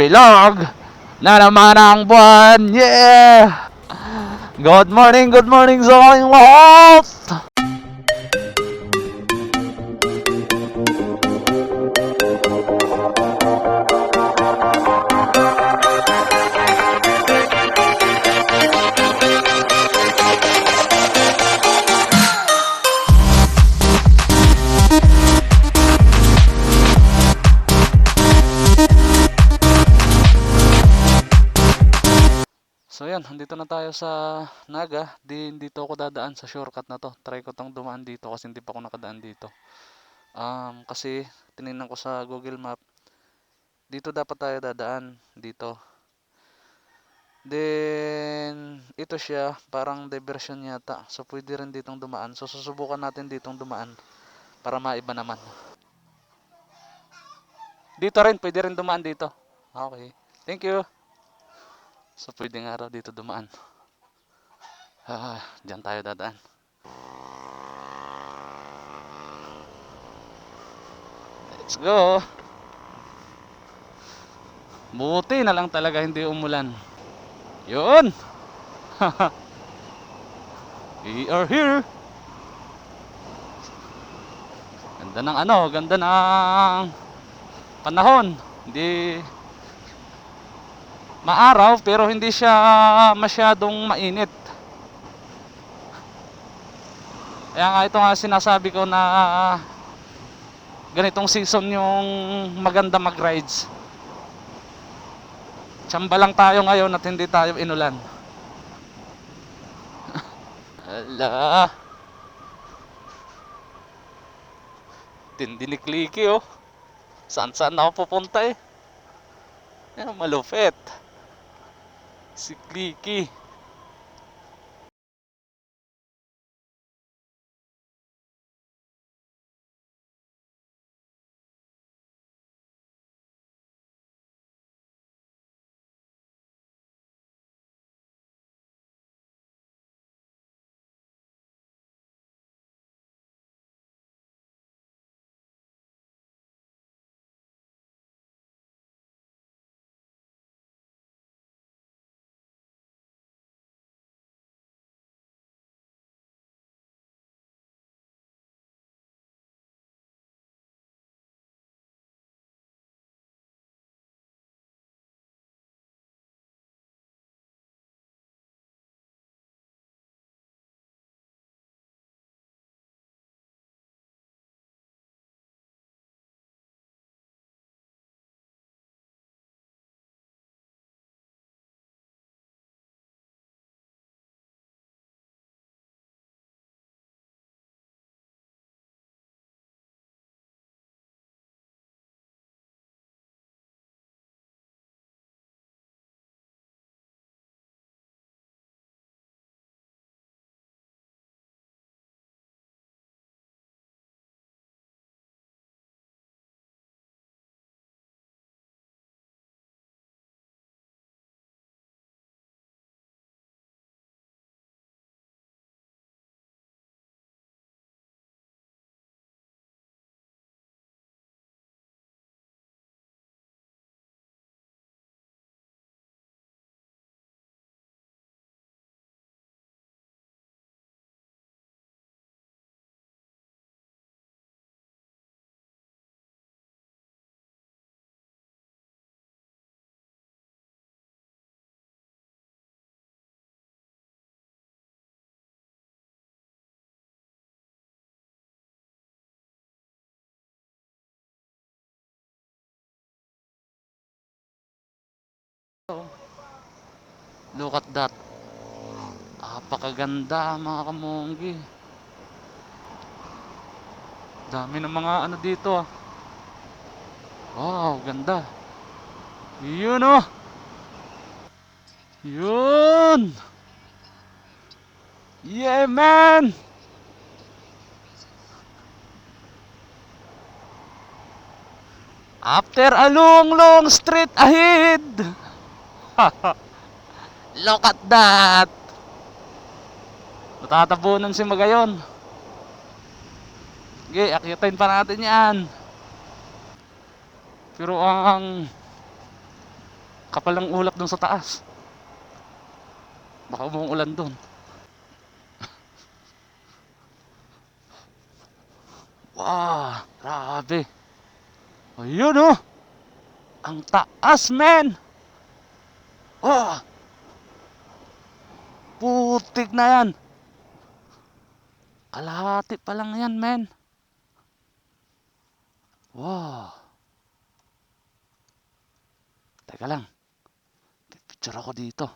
bilog na naman ang buwan. Yeah! Good morning, good morning sa aking lahat! So yan, andito na tayo sa Naga. Di, dito ako dadaan sa shortcut na to. Try ko tong dumaan dito kasi hindi pa ako nakadaan dito. Um, kasi tinignan ko sa Google Map. Dito dapat tayo dadaan. Dito. Then, ito siya. Parang diversion yata. So, pwede rin ditong dumaan. So, susubukan natin ditong dumaan. Para maiba naman. Dito rin. Pwede rin dumaan dito. Okay. Thank you. So pwede nga dito dumaan. Ah, diyan tayo dadaan. Let's go. Buti na lang talaga hindi umulan. Yun. We are here. Ganda ng ano, ganda ng panahon. Hindi maaraw pero hindi siya masyadong mainit. Kaya nga ito nga sinasabi ko na ganitong season yung maganda mag-rides. Tsamba lang tayo ngayon at hindi tayo inulan. Ala. Tindi ni Clicky oh. Saan saan ako pupunta eh. Malupit. Si Clicky. Look at that. Napakaganda mga kamonggi. Dami ng mga ano dito ah. Wow, ganda. Yun oh. Yun. Yeah, man. After a long, long street ahead. Look at that. Natatabunan si Magayon. Okay, akitin pa natin yan. Pero ang Kapal ng ulap dun sa taas. Baka umuulan dun. Wow, grabe. Ayun oh. Ang taas, men. Oh. Putik na yan. Kalahati pa lang yan, men. Wow. Teka lang. Picture ako dito.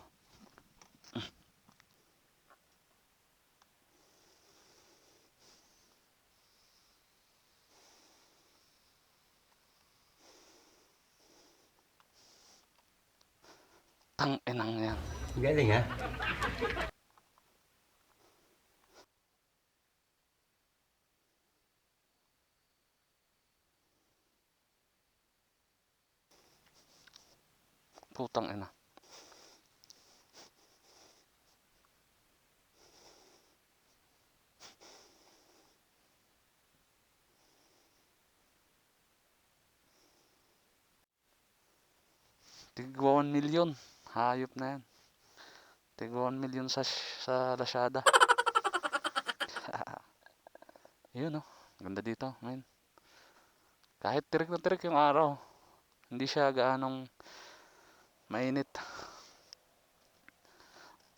Galing ha? Putang ina. Tigwa 1 million. Hayop na yan. Tigwa 1 million sa, sa Lazada. Yun oh. Ganda dito, men. Kahit tirik na tirik yung araw. Hindi siya gaanong mainit.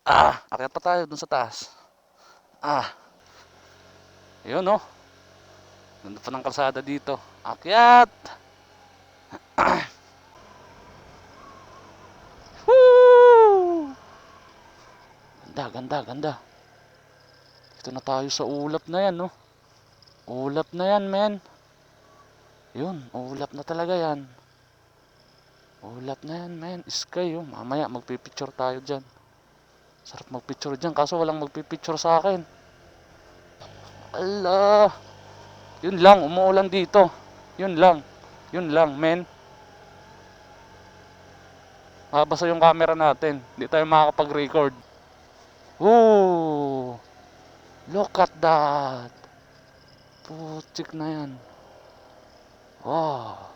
Ah! Akyat pa tayo dun sa taas. Ah! Yun oh. Ganda pa ng kalsada dito. Akyat! Woo! Ganda, ganda. Dito na tayo sa ulap na yan, no? Ulap na yan, men. Yun, ulap na talaga yan. Ulap na yan, men. Sky, oh. Mamaya, magpipicture tayo dyan. Sarap magpicture dyan, kaso walang magpipicture sa akin. Allah. Yun lang, umuulan dito. Yun lang. Yun lang, men. Mabasa yung camera natin. Hindi tayo makakapag-record. Woo! Look at that! Putik na yan. Wow!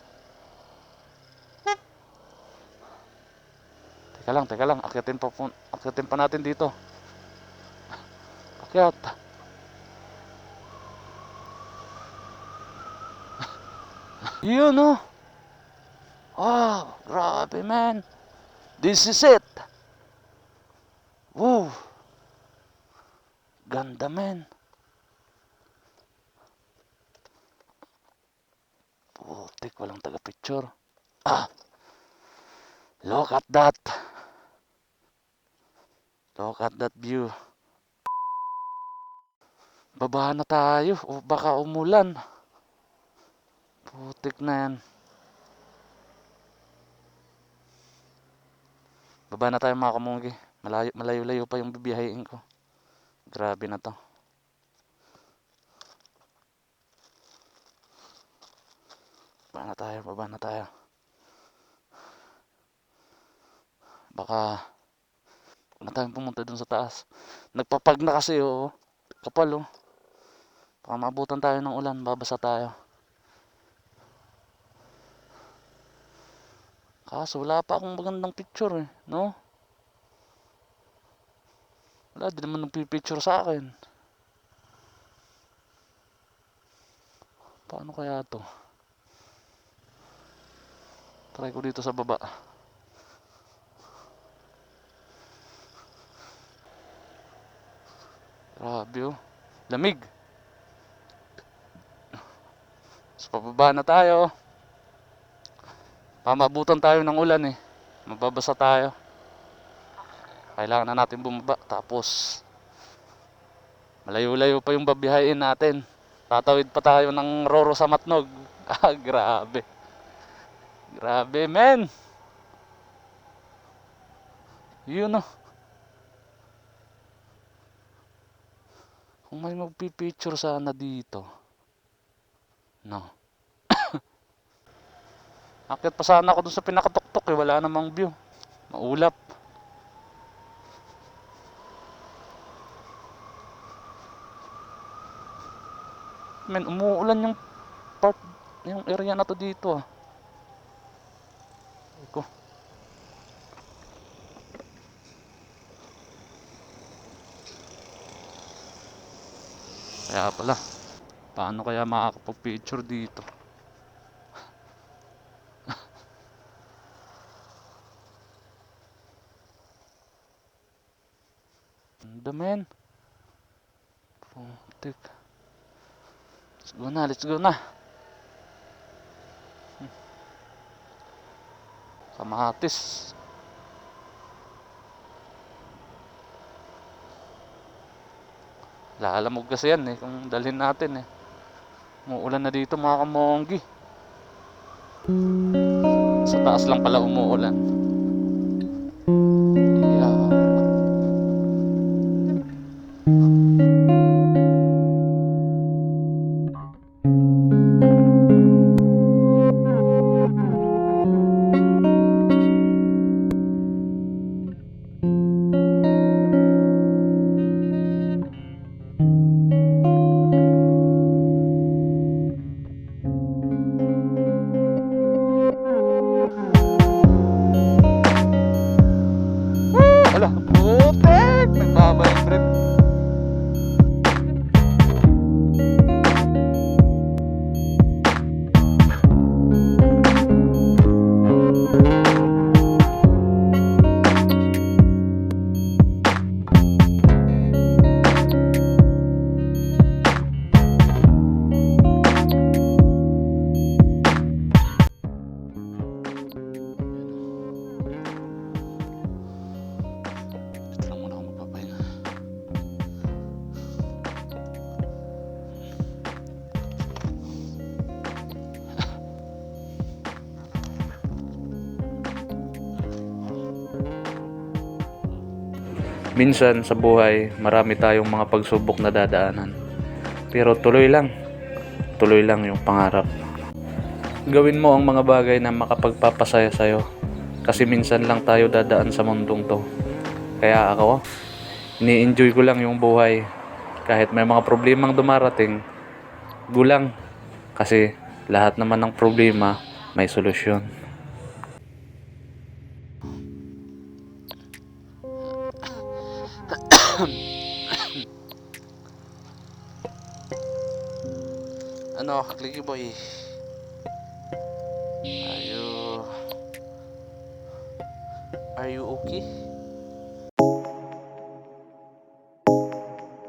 Teka lang, teka lang. Akyatin pa, po- akyatin pa natin dito. Akyat. Yun oh. Oh, grabe man. This is it. Woo. Ganda man. Putik, walang taga-picture. Ah. Look at that. Look at that view. Baba na tayo o baka umulan. Putik na yan. Baba na tayo mga kamunggi. Malayo, malayo-layo pa yung bibiyahin ko. Grabe na to. Baba na tayo, baba na tayo. Baka na tayong pumunta dun sa taas. Nagpapag na kasi oh. Kapal oh. Baka maabutan tayo ng ulan, babasa tayo. Kaso wala pa akong magandang picture eh, no? Wala din naman nagpipicture sa akin. Paano kaya to? Try ko dito sa baba. Grabe oh. Lamig. So, pababa na tayo. Pamabutan tayo ng ulan eh. Mababasa tayo. Kailangan na natin bumaba. Tapos, malayo-layo pa yung babiyahin natin. Tatawid pa tayo ng Roro sa Matnog. Ah, grabe. Grabe, men. Yun oh. Kung may magpipicture sana dito. No. Akit pa sana ako dun sa pinakatuktok eh. Wala namang view. Maulap. men. Umuulan yung part, yung area na to dito ah. Iko. Kaya pala. Paano kaya makakapag-picture dito? Na, let's go na. Kamatis. Lalamog kasi yan eh, kung dalhin natin eh. Umuulan na dito mga kamonggi. Sa taas lang pala umuulan. Ala, putek! Minsan sa buhay, marami tayong mga pagsubok na dadaanan. Pero tuloy lang. Tuloy lang yung pangarap. Gawin mo ang mga bagay na makapagpapasaya sa'yo. Kasi minsan lang tayo dadaan sa mundong to. Kaya ako, ini-enjoy ko lang yung buhay. Kahit may mga problemang dumarating, gulang. Kasi lahat naman ng problema may solusyon. Ano,